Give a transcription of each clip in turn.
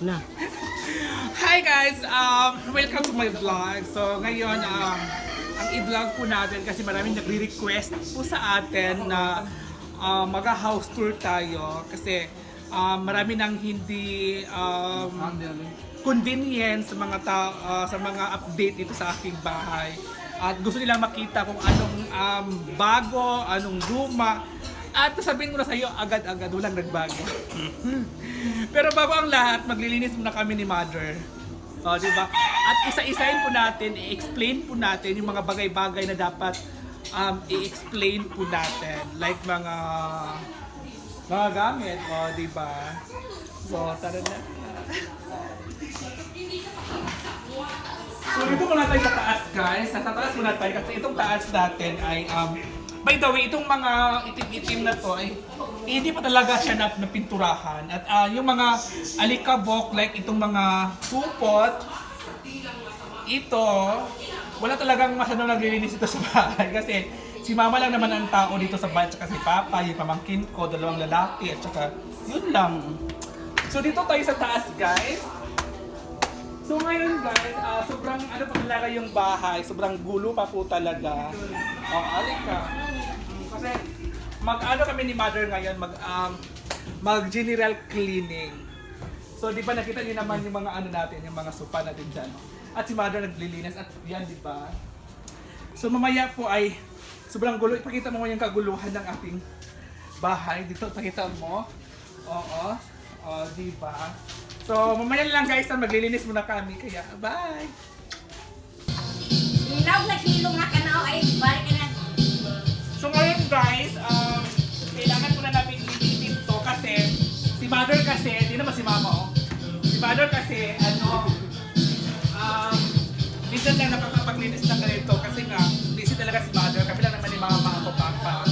Na. Hi guys! Um, welcome to my vlog. So ngayon, um, ang i-vlog po natin kasi maraming nagre-request po sa atin na um, mag-house tour tayo kasi um, marami nang hindi um, convenient sa mga ta- uh, sa mga update dito sa aking bahay. At gusto nilang makita kung anong um, bago, anong luma. At sabihin ko na sa iyo, agad-agad, walang nagbago. Pero bago ang lahat, maglilinis muna kami ni Mother. O, di ba? At isa-isahin po natin, i-explain po natin yung mga bagay-bagay na dapat um, i-explain po natin. Like mga mga gamit, o, di ba? So, tara na. So, dito muna tayo sa taas, guys. Sa taas muna tayo kasi itong taas natin ay, um, by the way, itong mga itim-itim na to ay hindi pa talaga siya na, napinturahan. At ah, yung mga alikabok, like itong mga supot, ito, wala talagang masyadong naglilinis ito sa bahay kasi si mama lang naman ang tao dito sa bahay tsaka si papa, yung pamangkin ko, dalawang lalaki at saka yun lang. So dito tayo sa taas guys. So ngayon guys, ah, sobrang ano pa talaga yung bahay, sobrang gulo pa po talaga. Oh, alika. Kasi mag-ano kami ni mother ngayon, mag um, mag general cleaning. So di ba nakita niyo naman yung mga ano natin, yung mga sopa natin diyan. At si mother naglilinis at yan di ba? So mamaya po ay sobrang gulo. Ipakita mo yung kaguluhan ng ating bahay. Dito pakita mo. Oo. Oh, di ba? So mamaya na lang guys, maglilinis muna kami. Kaya bye! Ilaw na kilo nga kanaw ay balik na. Guys, um, kailangan muna namin linisin to kasi si mother kasi, hindi naman si mama oh. Si mother kasi, ano, um, minsan lang nakakapaglinis ng ganito kasi nga, busy talaga si mother. Kami lang naman ni mama ako papa.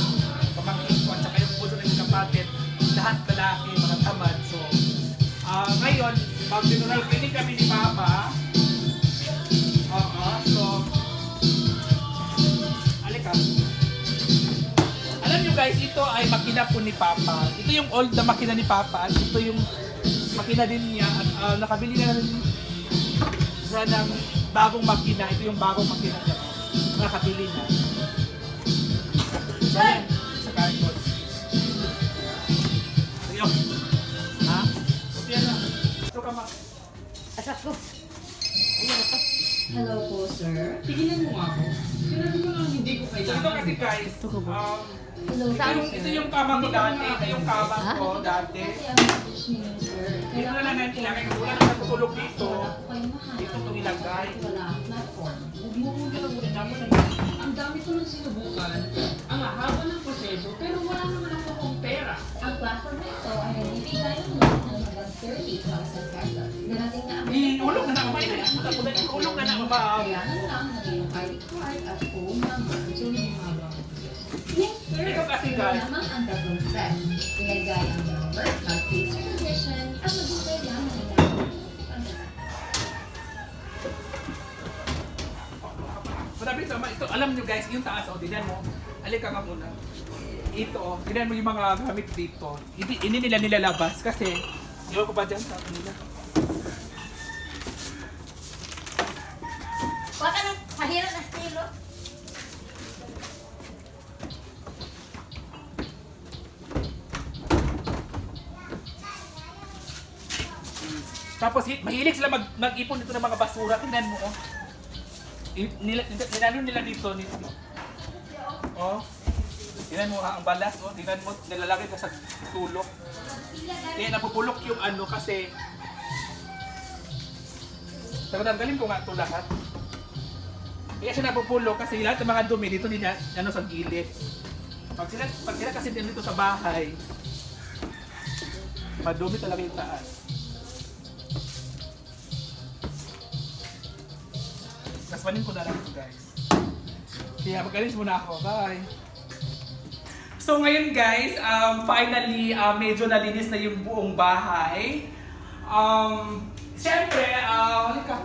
Pamangkin ko at saka yung puso ng kapatid. Lahat lalaki, mga tamad. So, ah ngayon, mag-general cleaning kami ni makina po ni Papa. Ito yung old na makina ni Papa at ito yung makina din niya at ah, nakabili na rin siya ng bagong makina. Ito yung bagong makina niya. Nakabili na. So yan, sa carton. Ayun. Ha? So yan na. Ito ka ma. Asas ko. Ayun ito. Hello po, sir. Tigilan mo ako. Sinabi ko lang hindi ko So kailangan. ito kasi guys, um, ito yung, ito yung kama ko dati. Ito yung kama ko dati. Ang. Dito na lang natin ilagay. Kung wala na natutulog dito, ko dito ito ilagay. Kong ako ang dami ko nang sinubukan. Ang haba ng proseso, pero wala naman ako akong pera. Ang platform na ito ay nagbibigay ng hanggang 30,000 pesos. Darating na ang Iulog na na, na. Iulog na na, mama. Kailangan lang na iyong ID card at phone kasi, guys. lamang ang double step. Ilagay ang number, mag-face your condition, at mag-upay lang ang Marami sa ito, alam nyo guys, yung taas, oh, dinan mo. Alika ka muna. Ito, oh, dinan mo yung mga gamit dito. Hindi, nila nilalabas kasi, yun ko pa dyan sa nila. Huwag ka nang mahirap na stilo. Tapos, hi- mahilig sila mag, mag-ipon dito ng mga basura. Tingnan mo, oh. I- Nila, nilano nila dito, nito. Oh. Tingnan mo, ah, ang balas, oh. Tingnan mo, nilalagay ka sa tulok. Kaya napupulok yung ano kasi Tanggalin ko nga ito lahat. Kaya siya napupulok kasi lahat ng mga dumi dito nila ano sa gilid. Pag sila, pag sila kasi dito sa bahay, madumi talaga yung taas. Kaspanin ko na lang ito guys. Kaya magalis muna ako. Bye! So ngayon guys, um, finally, uh, medyo nalinis na yung buong bahay. Um, Siyempre, uh, halika.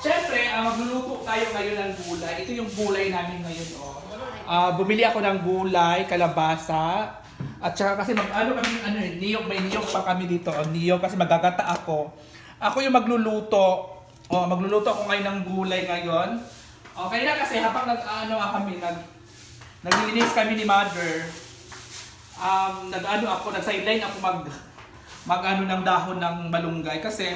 Siyempre, uh, magluluto tayo ngayon ng gulay. Ito yung gulay namin ngayon. Oh. Ah, bumili ako ng gulay, kalabasa, At saka kasi mag ano kami ano eh, niyog may niyog pa kami dito. O niyog kasi magagata ako. Ako yung magluluto. O magluluto ako ngayon ng gulay ngayon. O kaya na kasi habang nag ano kami nag naglilinis kami ni mother. Um, nag-ano ako, nag-sideline ako mag mag ano ng dahon ng malunggay kasi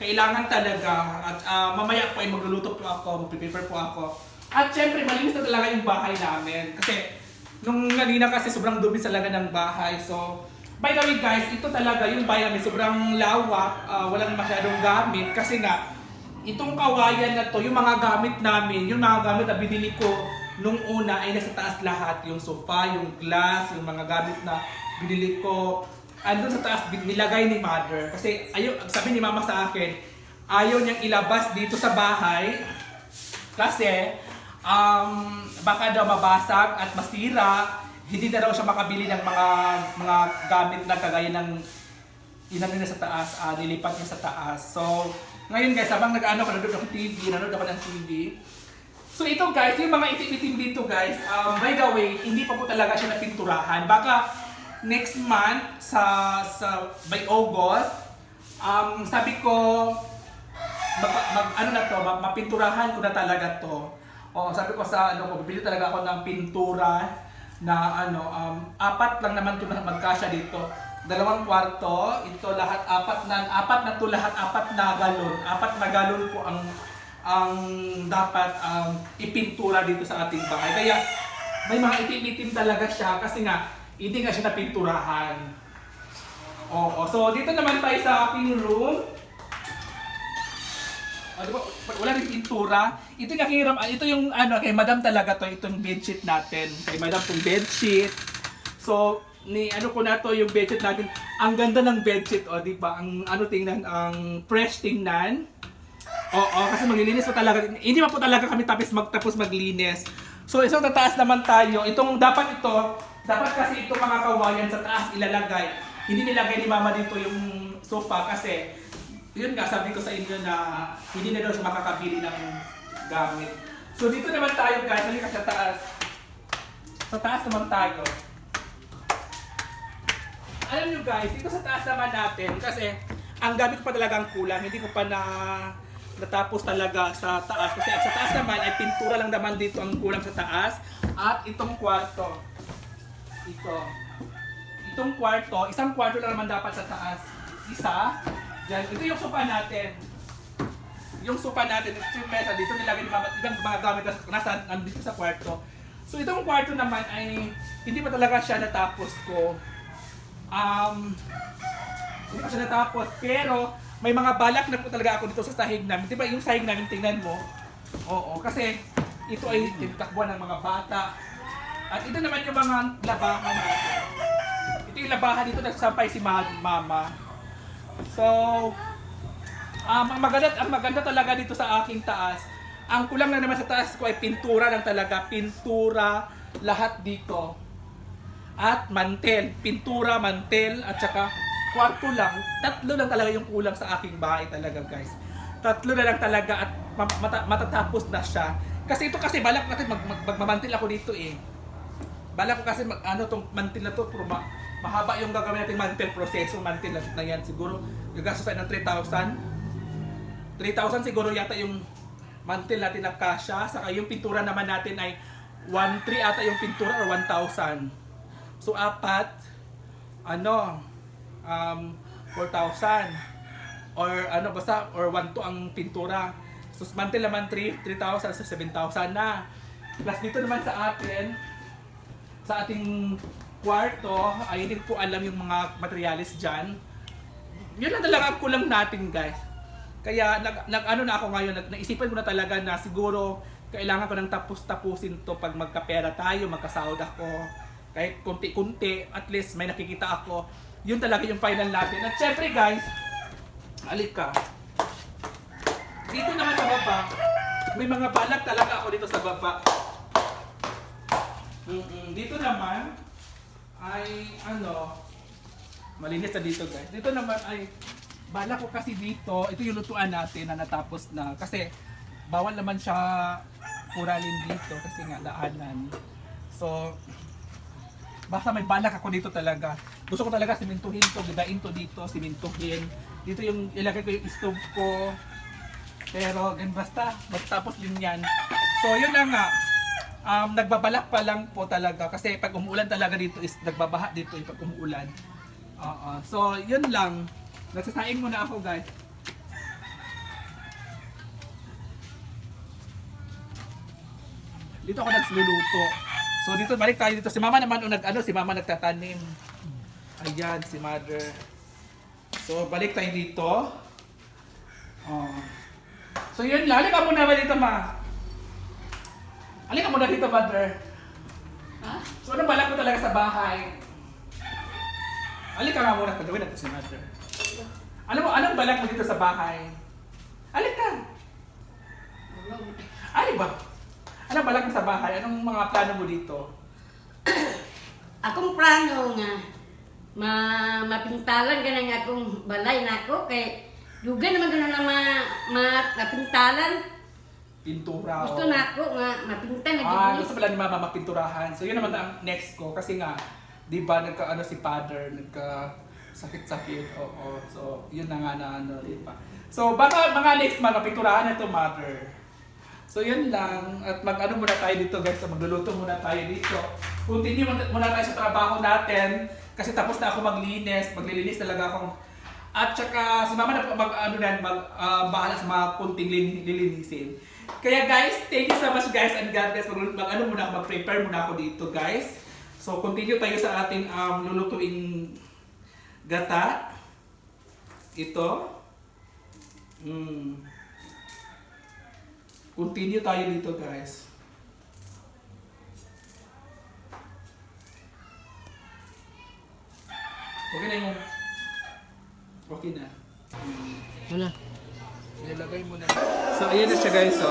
kailangan talaga at ah, mamaya po ay magluluto po ako, magpe-prepare po ako. At syempre, malinis na talaga yung bahay namin kasi nung kanina kasi sobrang dumi talaga ng bahay. So, by the way guys, ito talaga yung bahay namin sobrang lawak, ah, walang masyadong gamit kasi nga itong kawayan na to, yung mga gamit namin, yung mga gamit na binili ko nung una ay nasa taas lahat. Yung sofa, yung glass, yung mga gamit na binili ko. Andun sa taas, nilagay ni mother. Kasi ayaw, sabi ni mama sa akin, ayaw niyang ilabas dito sa bahay. Kasi, um, baka daw mabasag at masira. Hindi na daw siya makabili ng mga mga gamit na kagaya ng inano na sa taas, ah, nilipat niya sa taas. So, ngayon guys, habang nag-ano ko, ng TV, nanonood ako ng TV. So ito guys, yung mga itim-itim dito guys, um, by the way, hindi pa po talaga siya napinturahan. Baka next month, sa, sa by August, um, sabi ko, mag, mag, ano na to, mapinturahan ko na talaga to. O, sabi ko sa ano ko, bibili talaga ako ng pintura na ano, um, apat lang naman to na magkasya dito. Dalawang kwarto, ito lahat apat na apat na to lahat apat na galon. Apat na galon po ang ang dapat um, ipintura dito sa ating bahay. Kaya may mga itim-itim talaga siya kasi nga hindi nga siya napinturahan. Oo, so dito naman tayo sa aking room. Ah, di ba, pag wala rin pintura, ito yung hiram, ah, ito yung ano, kay madam talaga to, itong bedsheet natin. Kay madam tong bedsheet. So, ni ano ko na to yung bedsheet natin. Ang ganda ng bedsheet, o di ba? Ang ano tingnan, ang fresh tingnan. Oo, kasi maglilinis po talaga. Hindi pa po talaga kami tapos magtapos maglinis. So, isang tataas naman tayo. Itong dapat ito, dapat kasi itong mga kawayan sa taas ilalagay. Hindi nilagay ni mama dito yung sofa kasi yun nga, sabi ko sa inyo na hindi na daw siya makakabili ng gamit. So, dito naman tayo guys. Halika sa taas. Sa taas naman tayo. Alam nyo guys, dito sa taas naman natin kasi ang gamit ko pa talaga ang kulang. Hindi ko pa na natapos talaga sa taas. Kasi sa taas naman ay pintura lang naman dito ang kulang sa taas. At itong kwarto. Ito. Itong kwarto, isang kwarto lang naman dapat sa taas. Isa. Yan. Ito yung sofa natin. Yung sofa natin, ito yung mesa, dito nilagay ni mama, ibang mga gamit na nasa, nandito sa kwarto. So itong kwarto naman ay hindi pa talaga siya natapos ko. Um, hindi pa siya natapos, pero may mga balak na po talaga ako dito sa sahig namin. Di ba yung sahig namin, tingnan mo. Oo, kasi ito ay tinatakbuhan ng mga bata. At ito naman yung mga labahan. Ito yung labahan dito nagsampay si ma- mama. So, um, ang maganda, ang maganda talaga dito sa aking taas, ang kulang lang naman sa taas ko ay pintura lang talaga. Pintura lahat dito. At mantel. Pintura, mantel, at saka kwarto lang. Tatlo lang talaga yung kulang sa aking bahay talaga guys. Tatlo na lang talaga at ma- mata- matatapos na siya. Kasi ito kasi balak natin mag, mag, magmamantil ako dito eh. Balak ko kasi mag, ano tong mantil na to, pero ma- mahaba yung gagawin natin mantil proseso, mantil na, na yan. Siguro gagastos tayo ng 3,000. 3,000 siguro yata yung mantil natin na kasha. Saka yung pintura naman natin ay 1,3 ata yung pintura or 1,000. So apat, ano, um, 4,000. Or ano basta, or 1 to ang pintura. So mantil naman 3, 3,000, so 7,000 na. Plus dito naman sa atin, sa ating kwarto, ay hindi ko alam yung mga materialis dyan. Yun lang talaga ang kulang natin guys. Kaya nag, nag ano na ako ngayon, nag, naisipan ko na talaga na siguro kailangan ko nang tapos-tapusin to pag magkapera tayo, magkasahod ako. Kahit kunti-kunti, at least may nakikita ako. Yun talaga yung final natin. At syempre guys, alik ka. Dito naman sa baba, may mga balak talaga ako dito sa baba. Mm-mm. Dito naman ay ano, malinis na dito guys. Dito naman ay bala ko kasi dito, ito yung lutuan natin na natapos na kasi bawal naman siya kuralin dito kasi nga daanan. So Basta may balak ako dito talaga. Gusto ko talaga simentuhin to, gidain to dito, simentuhin. Dito yung ilagay ko yung stove ko. Pero gan basta, magtapos din yan. So yun na nga. Um, nagbabalak pa lang po talaga kasi pag umuulan talaga dito is nagbabaha dito yung pag umuulan. Oo. So yun lang. Nagsasaing muna ako guys. Dito ako nagluluto. So dito balik tayo dito. Si Mama naman nag ano, si Mama nagtatanim. Ayan si Mother. So balik tayo dito. Oh. So yun lang. Halika muna ba dito, Ma? Halika muna dito, Mother. Ha? So ano balak mo talaga sa bahay? Halika nga muna. Tagawin natin si Mother. Ano mo, anong balak mo dito sa bahay? Halika. Ano ba? Anong balak mo sa bahay? Anong mga plano mo dito? Akong plano nga, ma mapintalan ka ng akong balay na ako kay Duga naman gano'n na ma, ma, mapintalan. Pintura. Gusto o- na ako nga mapintan na Ah, gusto pala ni Mama mapinturahan. So yun naman ang next ko kasi nga 'di ba nagka ano si father nagka sakit-sakit. Oo. So yun na nga na ano, 'di ba. So baka mga next month mapinturahan na to mother. So yun lang at mag-ano muna tayo dito guys, magluluto muna tayo dito. Continue muna tayo sa trabaho natin kasi tapos na ako maglinis, maglilinis talaga akong at saka si mama na mag ano na mag ah, bahala sa mga kunting lin- lilinisin. Kaya guys, thank you so much guys and God bless. Mag, mag ano muna ako, mag-prepare muna ako dito guys. So continue tayo sa ating um, lulutuing gata. Ito. Mm. Continue tayo dito guys. Okay na yung... Okay na. Wala. Nilagay mo na. So, ayan na siya guys. So,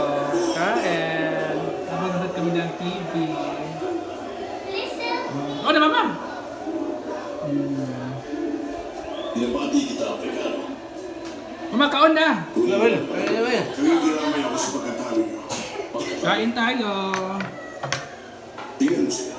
kain. Nanonood kami ng TV. Listen. Oh, na mama! Afrikano. Mama, kaon na! Ako sa pagkatalo niyo. Kain tayo! Tingnan mo sila.